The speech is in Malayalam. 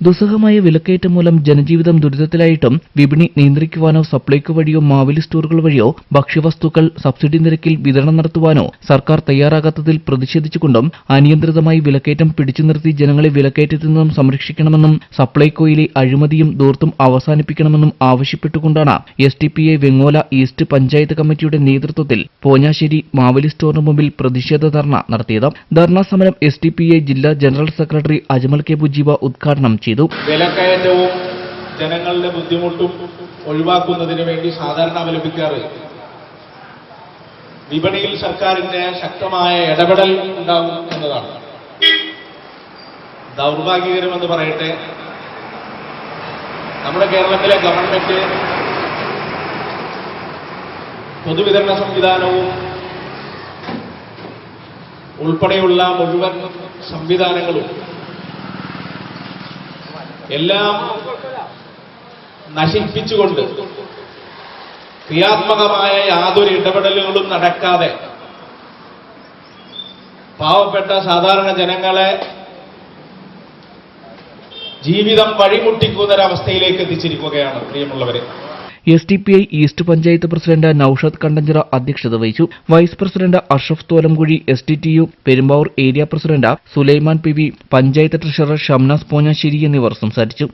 ദുസ്സഹമായ വിലക്കയറ്റം മൂലം ജനജീവിതം ദുരിതത്തിലായിട്ടും വിപണി നിയന്ത്രിക്കുവാനോ സപ്ലൈകോ വഴിയോ മാവിലി സ്റ്റോറുകൾ വഴിയോ ഭക്ഷ്യവസ്തുക്കൾ സബ്സിഡി നിരക്കിൽ വിതരണം നടത്തുവാനോ സർക്കാർ തയ്യാറാകാത്തതിൽ പ്രതിഷേധിച്ചുകൊണ്ടും അനിയന്ത്രിതമായി വിലക്കയറ്റം പിടിച്ചു നിർത്തി ജനങ്ങളെ വിലക്കയറ്റത്തിൽ നിന്നും സംരക്ഷിക്കണമെന്നും സപ്ലൈകോയിലെ അഴിമതിയും ദൂർത്തും അവസാനിപ്പിക്കണമെന്നും ആവശ്യപ്പെട്ടുകൊണ്ടാണ് S T P I Vengola east panchayat കമ്മിറ്റിയുടെ നേതൃത്വത്തിൽ പോഞ്ഞാശ്ശേരി മാവലി സ്റ്റോറിന് മുമ്പിൽ പ്രതിഷേധ ധർണ നടത്തിയത്. ധർണാ സമരം എസ് ടി പി ഐ ജില്ലാ general secretary Ajmal K Bujeeba ഉദ്ഘാടനം ചെയ്തു. വിലക്കയറ്റവും ജനങ്ങളുടെ ബുദ്ധിമുട്ടും ഒഴിവാക്കുന്നതിന് വേണ്ടി സാധാരണ അവലംബിക്കാറ്. വിപണിയിൽ സർക്കാരിന്റെ ശക്തമായ ഇടപെടൽ ഉണ്ടാവും എന്നതാണ്. ദൗർഭാഗ്യകരമെന്ന് പറയട്ടെ. നമ്മുടെ കേരളത്തിലെ ഗവൺമെന്റ് പൊതുവിതരണ സംവിധാനവും ഉൾപ്പെടെയുള്ള മുഴുവൻ സംവിധാനങ്ങളും എല്ലാം നശിപ്പിച്ചുകൊണ്ട് ക്രിയാത്മകമായ യാതൊരു ഇടപെടലുകളും നടക്കാതെ പാവപ്പെട്ട സാധാരണ ജനങ്ങളെ ജീവിതം വഴിമുട്ടിക്കുന്നൊരവസ്ഥയിലേക്ക് എത്തിച്ചിരിക്കുകയാണ് പ്രിയമുള്ളവരെ. S D P I east panchayat president Noushad Kandanchira അധ്യക്ഷത വഹിച്ചു. Vice president Ashraf Tholamkuzhi S D T U Perumbavoor area president Sulaiman P V panchayat treasurer Shamnas Ponjassery എന്നിവർ സംസാരിച്ചു.